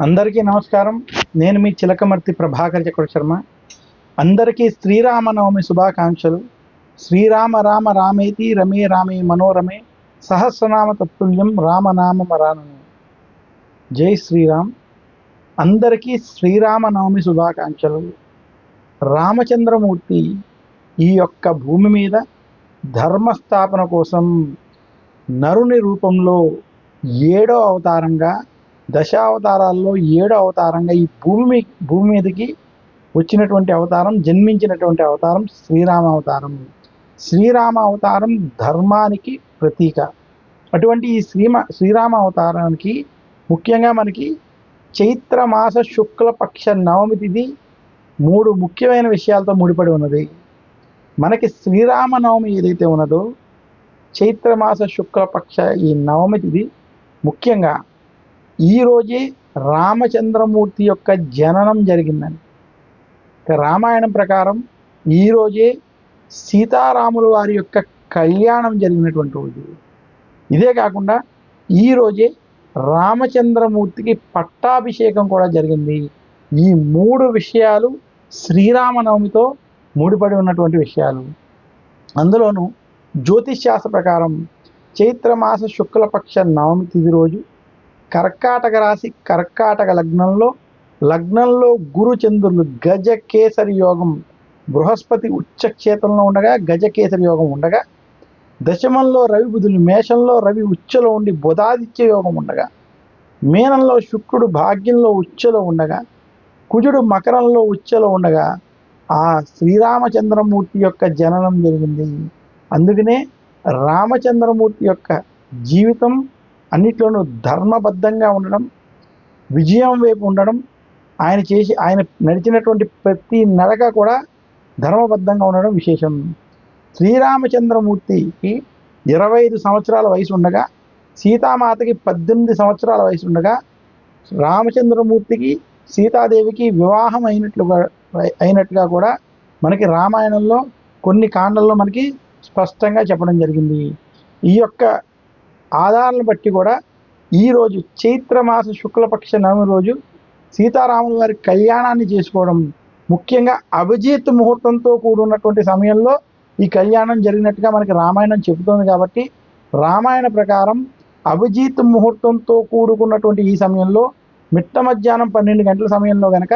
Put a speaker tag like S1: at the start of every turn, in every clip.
S1: అందరికీ నమస్కారం. నేను మీ చిలకమర్తి ప్రభాకర్ చక్ర శర్మ. అందరికీ శ్రీరామనవమి శుభాకాంక్షలు. శ్రీరామ రామ రామేతి రమే రామే మనోరమే సహస్రనామ తత్తుల్యం రామనామ మరానమే జై శ్రీరామ్. అందరికీ శ్రీరామనవమి శుభాకాంక్షలు. రామచంద్రమూర్తి ఈ యొక్క భూమి మీద ధర్మస్థాపన కోసం నరుని రూపంలో ఏడో అవతారంగా దశావతారాల్లో ఏడో అవతారంగా ఈ భూమి భూమి మీదకి వచ్చినటువంటి అవతారం జన్మించినటువంటి అవతారం శ్రీరామ అవతారం. శ్రీరామ అవతారం ధర్మానికి ప్రతీక. అటువంటి ఈ శ్రీమ శ్రీరామ అవతారానికి ముఖ్యంగా మనకి చైత్రమాస శుక్లపక్ష నవమి తిథి మూడు ముఖ్యమైన విషయాలతో ముడిపడి ఉన్నది. మనకి శ్రీరామనవమి ఏదైతే ఉన్నదో చైత్రమాస శుక్లపక్ష ఈ నవమి తిథి ముఖ్యంగా ఈరోజే రామచంద్రమూర్తి యొక్క జననం జరిగిందని. రామాయణం ప్రకారం ఈరోజే సీతారాముల వారి యొక్క కళ్యాణం జరిగినటువంటి రోజు. ఇదే కాకుండా ఈరోజే రామచంద్రమూర్తికి పట్టాభిషేకం కూడా జరిగింది. ఈ మూడు విషయాలు శ్రీరామనవమితో ముడిపడి ఉన్నటువంటి విషయాలు. అందులోనూ జ్యోతిష్ శాస్త్ర ప్రకారం చైత్రమాస శుక్లపక్ష నవమి తిది రోజు కర్కాటక రాశి కర్కాటక లగ్నంలో లగ్నంలో గురు చంద్రులు గజ కేసరి యోగం బృహస్పతి ఉచ్చక్షేత్రంలో ఉండగా గజకేసరి యోగం ఉండగా దశమంలో రవి బుధులు మేషంలో రవి ఉచ్చలో ఉండి బుధాదిత్య యోగం ఉండగా మీనంలో శుక్రుడు భాగ్యంలో ఉచ్చలో ఉండగా కుజుడు మకరంలో ఉచ్చలో ఉండగా ఆ శ్రీరామచంద్రమూర్తి యొక్క జననం జరిగింది. అందుకనే రామచంద్రమూర్తి యొక్క జీవితం అన్నిట్లోనూ ధర్మబద్ధంగా ఉండడం విజయం వైపు ఉండడం ఆయన చేసి ఆయన నడిచినటువంటి ప్రతి నడక కూడా ధర్మబద్ధంగా ఉండడం విశేషం. శ్రీరామచంద్రమూర్తికి ఇరవై ఐదు సంవత్సరాల వయసు ఉండగా సీతామాతకి పద్దెనిమిది సంవత్సరాల వయసు ఉండగా రామచంద్రమూర్తికి సీతాదేవికి వివాహం అయినట్లుగా అయినట్టుగా కూడా మనకి రామాయణంలో కొన్ని కాండల్లో మనకి స్పష్టంగా చెప్పడం జరిగింది. ఈ యొక్క ఆధారాలను బట్టి కూడా ఈరోజు చైత్రమాస శుక్లపక్ష నవమి రోజు సీతారాముల వారి కళ్యాణాన్ని చేసుకోవడం ముఖ్యంగా అభిజిత్ ముహూర్తంతో కూడున్నటువంటి సమయంలో ఈ కళ్యాణం జరిగినట్టుగా మనకి రామాయణం చెబుతోంది కాబట్టి రామాయణ ప్రకారం అభిజిత్ ముహూర్తంతో కూడుకున్నటువంటి ఈ సమయంలో మిట్ట మధ్యాహ్నం పన్నెండు గంటల సమయంలో కనుక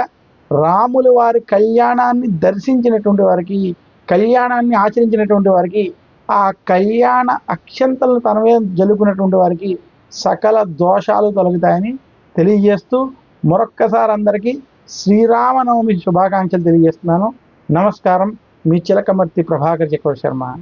S1: రాముల వారి కళ్యాణాన్ని దర్శించినటువంటి వారికి కళ్యాణాన్ని ఆచరించినటువంటి వారికి ఆ కళ్యాణ అక్షంతలను తన మీద జలుపుకున్నటువంటి వారికి సకల దోషాలు తొలగుతాయని తెలియజేస్తూ మరొక్కసారి అందరికీ శ్రీరామనవమి శుభాకాంక్షలు తెలియజేస్తున్నాను. నమస్కారం. మీ చిలకమర్తి ప్రభాకర్ చక్రవర్తి శర్మ.